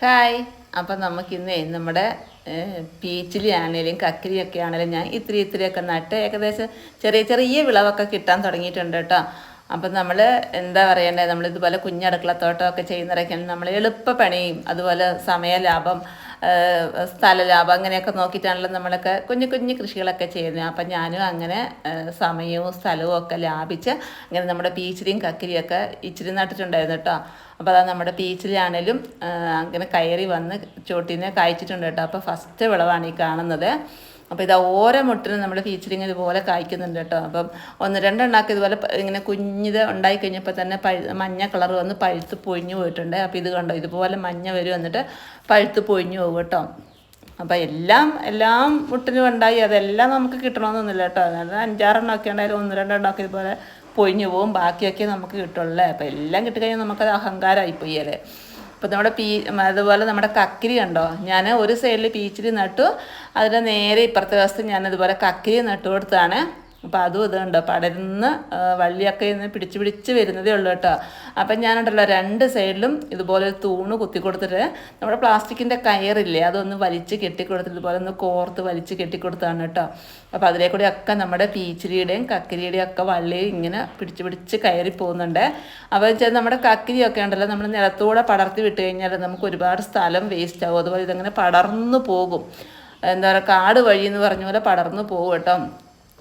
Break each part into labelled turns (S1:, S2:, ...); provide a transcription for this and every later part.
S1: Hi. അപ്പം നമുക്കിന്നേ നമ്മുടെ പീച്ചിലി ആണേലും കക്കിരിയൊക്കെ ആണേലും ഞാൻ ഇത്തിരി ഇത്തിരിയൊക്കെ നട്ട് ഏകദേശം ചെറിയ ചെറിയ വിളവൊക്കെ കിട്ടാൻ തുടങ്ങിയിട്ടുണ്ട് കേട്ടോ. അപ്പം നമ്മൾ എന്താ പറയണ്ടേ നമ്മളിതുപോലെ കുഞ്ഞടുക്കളത്തോട്ടമൊക്കെ ചെയ്യുന്നവരൊക്കെയാണ് നമ്മൾ എളുപ്പ പണിയും അതുപോലെ സമയ ലാഭം ഏഹ് സ്ഥല ലാഭം അങ്ങനെയൊക്കെ നോക്കിയിട്ടാണല്ലോ നമ്മളൊക്കെ കുഞ്ഞു കുഞ്ഞു കൃഷികളൊക്കെ ചെയ്യുന്നത്. അപ്പം ഞാനും അങ്ങനെ സമയവും സ്ഥലവും ഒക്കെ ലാഭിച്ച് അങ്ങനെ നമ്മുടെ പീച്ചിലിയും കക്കിരിയൊക്കെ ഇച്ചിരി നട്ടിട്ടുണ്ടായിരുന്നു കേട്ടോ. അപ്പോൾ അതാ നമ്മുടെ പീച്ചിലാണേലും അങ്ങനെ കയറി വന്ന് ചോട്ടിനെ കായ്ച്ചിട്ടുണ്ട് കേട്ടോ. അപ്പോൾ ഫസ്റ്റ് വിളവാണ് ഈ കാണുന്നത്. അപ്പോൾ ഇതാ ഓരോ മുട്ടിനും നമ്മൾ ഫീച്ചറിങ് ഇതുപോലെ കായ്ക്കുന്നുണ്ട് കേട്ടോ. അപ്പം ഒന്ന് രണ്ടെണ്ണാക്കി ഇതുപോലെ ഇങ്ങനെ കുഞ്ഞിത് ഉണ്ടായി കഴിഞ്ഞപ്പോൾ തന്നെ പഴു മഞ്ഞ കളർ വന്ന് പഴുത്ത് പൊഴിഞ്ഞു പോയിട്ടുണ്ട്. അപ്പോൾ ഇത് കണ്ടോ? ഇതുപോലെ മഞ്ഞ വരും എന്നിട്ട് പഴുത്ത് പൊഴിഞ്ഞു പോകും കേട്ടോ. അപ്പോൾ എല്ലാം എല്ലാം മുട്ടിനും ഉണ്ടായി. അതെല്ലാം നമുക്ക് കിട്ടണമെന്നൊന്നുമില്ല കേട്ടോ. അതായത് അഞ്ചാറെണ്ണം ഒക്കെ ഉണ്ടായാലും ഒന്ന് രണ്ടെണ്ണം ഒക്കെ ഇതുപോലെ പൊഴിഞ്ഞു പോകും. ബാക്കിയൊക്കെ നമുക്ക് കിട്ടുള്ളൂ അപ്പോൾ എല്ലാം കിട്ടിക്കഴിഞ്ഞാൽ നമുക്കത് അഹങ്കാരമായി പോയി അല്ലേ? അപ്പോൾ നമ്മുടെ പീ അതുപോലെ നമ്മുടെ കക്കിരി കണ്ടോ? ഞാൻ ഒരു സൈഡിൽ പീച്ചിരി നട്ടു. അതിന്റെ നേരെ ഇപ്പുറത്തെ വശത്ത് ഞാൻ ഇതുപോലെ കക്കിരി നട്ടു കൊടുത്താണ് അപ്പോൾ അതും ഇത് കണ്ടോ? പടരുന്ന് വള്ളിയൊക്കെ ഇന്ന് പിടിച്ച് പിടിച്ച് വരുന്നതേ ഉള്ളൂ കേട്ടോ. അപ്പം ഞാനുണ്ടല്ലോ രണ്ട് സൈഡിലും ഇതുപോലെ ഒരു തൂണ് കുത്തി കൊടുത്തിട്ട് നമ്മുടെ പ്ലാസ്റ്റിക്കിന്റെ കയറില്ലേ അതൊന്ന് വലിച്ച് കെട്ടിക്കൊടുത്ത് ഇതുപോലെ ഒന്ന് കോർത്ത് വലിച്ച് കെട്ടിക്കൊടുത്താണ് കേട്ടോ. അപ്പോൾ അതിലെ കൂടെ ഒക്കെ നമ്മുടെ പീച്ചിരിയുടെയും കക്കിരിയുടെയും ഒക്കെ വള്ളി ഇങ്ങനെ പിടിച്ച് പിടിച്ച് കയറി പോകുന്നുണ്ട്. അപ്പോൾ വെച്ചാൽ നമ്മുടെ കക്കിരിയൊക്കെ ഉണ്ടല്ലോ നമ്മൾ നിലത്തൂടെ പടർത്തി വിട്ട് കഴിഞ്ഞാൽ നമുക്ക് ഒരുപാട് സ്ഥലം വേസ്റ്റ് ആവും. അതുപോലെ ഇതങ്ങനെ പടർന്നു പോകും. എന്താ പറയുക കാട് വഴി എന്ന് പറഞ്ഞ പോലെ പടർന്നു പോകും കേട്ടോ.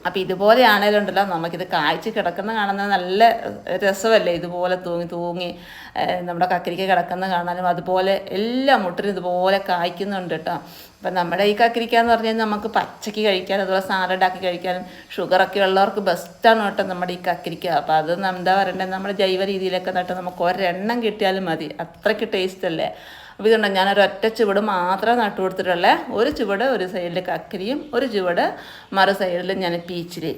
S1: അപ്പോൾ ഇതുപോലെയാണേലും ഉണ്ടല്ലോ നമുക്കിത് കാഴ്ച കിടക്കുന്ന കാണുന്നത് നല്ല രസമല്ലേ? ഇതുപോലെ തൂങ്ങി തൂങ്ങി നമ്മുടെ കക്കരിക്ക് കിടക്കുന്ന കാണാനും അതുപോലെ എല്ലാ മുട്ടിനും ഇതുപോലെ കായ്ക്കുന്നുണ്ട് കേട്ടോ. അപ്പം നമ്മുടെ ഈ കക്കിരിക്ക എന്ന് പറഞ്ഞാൽ നമുക്ക് പച്ചക്ക് കഴിക്കാനും അതുപോലെ സാലഡാക്കി കഴിക്കാനും ഷുഗറൊക്കെ ഉള്ളവർക്ക് ബെസ്റ്റാണ് കേട്ടോ നമ്മുടെ ഈ കക്കിരിക്ക. അപ്പം അത് എന്താ പറയണ്ടത് നമ്മുടെ ജൈവ രീതിയിലൊക്കെ നട്ട് നമുക്ക് ഒരെണ്ണം കിട്ടിയാലും മതി. അത്രയ്ക്ക് ടേസ്റ്റ് അല്ലേ? അപ്പോൾ ഇതുണ്ട് ഞാനൊരു ഒറ്റ ചുവട് മാത്രം നട്ടു കൊടുത്തിട്ടുള്ളത് ഒരു ചുവട് ഒരു സൈഡിൽ കക്കരിയും ഒരു ചുവട് മറു സൈഡിൽ ഞാൻ പീച്ചിരി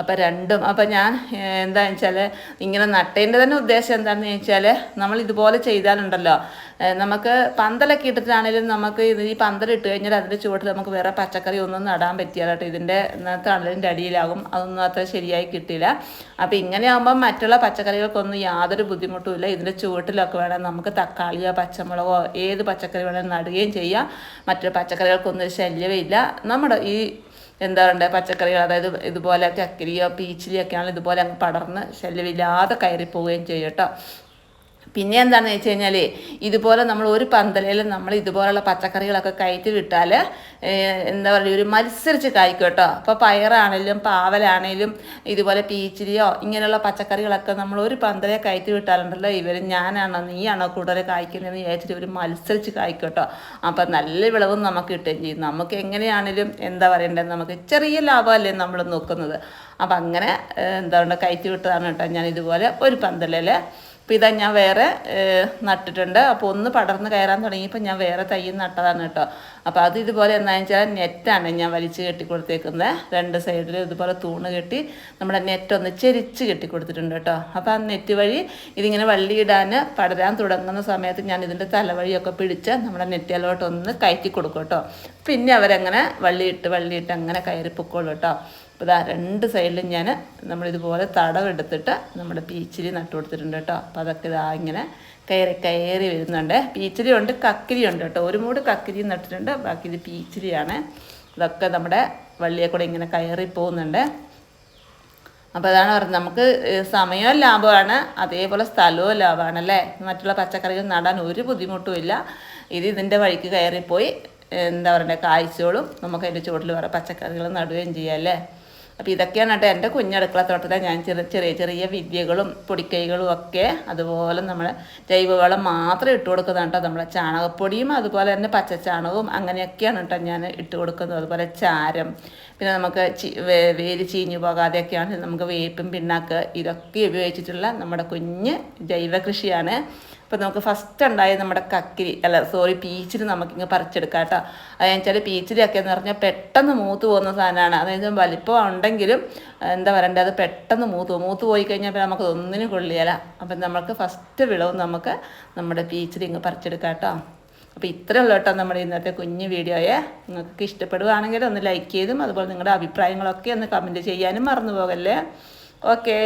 S1: അപ്പോൾ രണ്ടും. അപ്പം ഞാൻ എന്താ എന്താണെന്ന് വെച്ചാൽ ഇങ്ങനെ നട്ടതിന്റെ തന്നെ ഉദ്ദേശം എന്താണെന്ന് ചോദിച്ചാൽ നമ്മൾ ഇതുപോലെ ചെയ്താലുണ്ടല്ലോ. നമുക്ക് പന്തലൊക്കെ ഇട്ടിട്ടാണെങ്കിലും നമുക്ക് ഇത് ഈ പന്തലിട്ട് കഴിഞ്ഞാൽ അതിന്റെ ചുവട്ടിൽ നമുക്ക് വേറെ പച്ചക്കറി ഒന്നും നടാൻ പറ്റിയാൽ കേട്ടോ. ഇതിന്റെ തണലിന്റെ അടിയിലാകും. അതൊന്നും അത്ര ശരിയായി കിട്ടില്ല അപ്പം ഇങ്ങനെ മറ്റുള്ള പച്ചക്കറികൾക്കൊന്നും യാതൊരു ബുദ്ധിമുട്ടുമില്ല ഇതിന്റെ ചുവട്ടിലൊക്കെ വേണം നമുക്ക് തക്കാളിയോ പച്ചമുളകോ ഏത് പച്ചക്കറി വേണമെങ്കിലും നടുകയും ചെയ്യാം. മറ്റു പച്ചക്കറികൾക്കൊന്നും ഒരു ശല്യമേ ഇല്ല. നമ്മുടെ ഈ എന്താ പറയുക പച്ചക്കറികൾ അതായത് ഇതുപോലെ ചക്കരിയോ പീച്ചിലിയോ ആണെങ്കിൽ ഇതുപോലെ അങ്ങ് പടർന്ന് ശല്യമില്ലാതെ കയറി പോവുകയും ചെയ്യും കേട്ടോ. പിന്നെ എന്താണെന്ന് വെച്ച് കഴിഞ്ഞാൽ ഇതുപോലെ നമ്മൾ ഒരു പന്തലയിൽ നമ്മൾ ഇതുപോലുള്ള പച്ചക്കറികളൊക്കെ കയറ്റി വിട്ടാൽ എന്താ പറയുക ഒരു മത്സരിച്ച് കായ്ക്കും കേട്ടോ. അപ്പോൾ പയറാണേലും പാവലാണേലും ഇതുപോലെ പീച്ചിരിയോ ഇങ്ങനെയുള്ള പച്ചക്കറികളൊക്കെ നമ്മൾ ഒരു പന്തലെ കയറ്റി വിട്ടാലുണ്ടല്ലോ ഇവർ ഞാനാണോ നീയാണോ കൂടുതൽ കായ്ക്കുന്നതെന്ന് വിചാരിച്ചിട്ട് ഇവർ മത്സരിച്ച് കായ്ക്കും കേട്ടോ. അപ്പം നല്ല വിളവും നമുക്ക് കിട്ടുകയും ചെയ്യും. നമുക്ക് എങ്ങനെയാണേലും എന്താ പറയണ്ടത് നമുക്ക് ചെറിയ ലാഭമല്ലേ നമ്മൾ നോക്കുന്നത്. അപ്പം അങ്ങനെ എന്താ പറയുക കയറ്റി വിട്ടതാണ് കേട്ടോ ഞാൻ ഇതുപോലെ ഒരു പന്തലിൽ അപ്പോൾ ഇതാ ഞാൻ വേറെ നട്ടിട്ടുണ്ട്. അപ്പോൾ ഒന്ന് പടർന്ന് കയറാൻ തുടങ്ങിയപ്പോൾ ഞാൻ വേറെ തൈ നട്ടതാണ് കേട്ടോ. അപ്പോൾ അത് ഇതുപോലെ എന്താണെന്ന് വെച്ചാൽ നെറ്റാണ് ഞാൻ വലിച്ച് കെട്ടി കൊടുത്തേക്കുന്നത് രണ്ട് സൈഡിൽ ഇതുപോലെ തൂണ് കെട്ടി നമ്മുടെ നെറ്റ് ഒന്ന് ചെരിച്ച് കെട്ടി കൊടുത്തിട്ടുണ്ട് കേട്ടോ. അപ്പോൾ ആ നെറ്റ് വഴി ഇതിങ്ങനെ വള്ളിയിടാൻ പടരാൻ തുടങ്ങുന്ന സമയത്ത് ഞാൻ ഇതിന്റെ തലവഴിയൊക്കെ പിടിച്ച് നമ്മുടെ നെറ്റിലോട്ടൊന്ന് കയറ്റി കൊടുക്കും കേട്ടോ. പിന്നെ അവരങ്ങനെ വള്ളിയിട്ട് വള്ളിയിട്ട് അങ്ങനെ കയറി പൊക്കോളൂ കേട്ടോ. അപ്പോൾ ഇതാ രണ്ട് സൈഡിലും ഞാൻ നമ്മളിതുപോലെ തടവെടുത്തിട്ട് നമ്മുടെ പീച്ചിരി നട്ടു കൊടുത്തിട്ടുണ്ട് കേട്ടോ. അപ്പോൾ അതൊക്കെ ഇതാ ഇങ്ങനെ കയറി കയറി വരുന്നുണ്ട്. പീച്ചിരി ഉണ്ട് കക്കിരി ഉണ്ട് കേട്ടോ. ഒരു മൂട് കക്കിരി നട്ടിട്ടുണ്ട്. ബാക്കി ഇത് പീച്ചിരിയാണ്. ഇതൊക്കെ നമ്മുടെ വള്ളിയെ കൂടെ ഇങ്ങനെ കയറി പോകുന്നുണ്ട്. അപ്പോൾ അതാണ് പറഞ്ഞത്. നമുക്ക് സമയവും ലാഭമാണ്. അതേപോലെ സ്ഥലവും ലാഭമാണ് അല്ലേ? മറ്റുള്ള പച്ചക്കറികൾ നടാൻ ഒരു ബുദ്ധിമുട്ടും ഇല്ല. ഇത് ഇതിന്റെ വഴിക്ക് കയറിപ്പോയി എന്താ പറയുക കായ്ച്ചോളും നമുക്ക് അതിന്റെ ചുവട്ടിൽ വേറെ പച്ചക്കറികൾ നടുകയും ചെയ്യാം അല്ലേ? അപ്പോൾ ഇതൊക്കെയാണ് കേട്ടോ എന്റെ കുഞ്ഞടുക്കളത്തോട്ടത്തിൽ ഞാൻ ചെറിയ ചെറിയ ചെറിയ വിദ്യകളും പൊടിക്കൈകളും ഒക്കെ അതുപോലെ നമ്മൾ ജൈവവളം മാത്രം ഇട്ട് കൊടുക്കുന്നതാണ് കേട്ടോ. നമ്മളെ ചാണകപ്പൊടിയും അതുപോലെ തന്നെ പച്ചച്ചാണകവും അങ്ങനെയൊക്കെയാണ് കേട്ടോ ഞാൻ ഇട്ട് കൊടുക്കുന്നത്. അതുപോലെ ചാരം പിന്നെ നമുക്ക് വേര് ചീഞ്ഞു പോകാതെയൊക്കെയാണ് നമുക്ക് വേപ്പും പിണ്ണാക്ക് ഇതൊക്കെ ഉപയോഗിച്ചിട്ടുള്ള നമ്മുടെ കുഞ്ഞ് ജൈവ കൃഷിയാണ് അപ്പോൾ നമുക്ക് ഫസ്റ്റ് ഉണ്ടായത് നമ്മുടെ കക്കിരി അല്ല സോറി പീച്ചിൽ നമുക്കിങ്ങ് പറിച്ചെടുക്കാം കേട്ടോ അതെന്ന് വെച്ചാൽ പീച്ചിലൊക്കെ എന്ന് പറഞ്ഞാൽ പെട്ടെന്ന് മൂത്ത് പോകുന്ന സാധനമാണ്. അതായത് വലിപ്പം ഉണ്ടെങ്കിലും എന്താ പറയണ്ടത് അത് പെട്ടെന്ന് മൂത്ത് മൂത്ത് പോയി കഴിഞ്ഞാൽ പിന്നെ നമുക്ക് ഒന്നിനും കൊള്ളിയല്ല അപ്പം നമുക്ക് ഫസ്റ്റ് വിളവ് നമുക്ക് നമ്മുടെ പീച്ചിൽ ഇങ്ങ് പറിച്ചെടുക്കാം കേട്ടോ അപ്പോൾ ഇത്രയേ ഉള്ളൂ കേട്ടോ നമ്മുടെ ഇന്നത്തെ കുഞ്ഞു വീഡിയോയെ നിങ്ങൾക്ക് ഇഷ്ടപ്പെടുകയാണെങ്കിൽ ഒന്ന് ലൈക്ക് ചെയ്തും അതുപോലെ നിങ്ങളുടെ അഭിപ്രായങ്ങളൊക്കെ ഒന്ന് കമന്റ് ചെയ്യാനും മറന്നു പോകല്ലേ. ഓക്കേ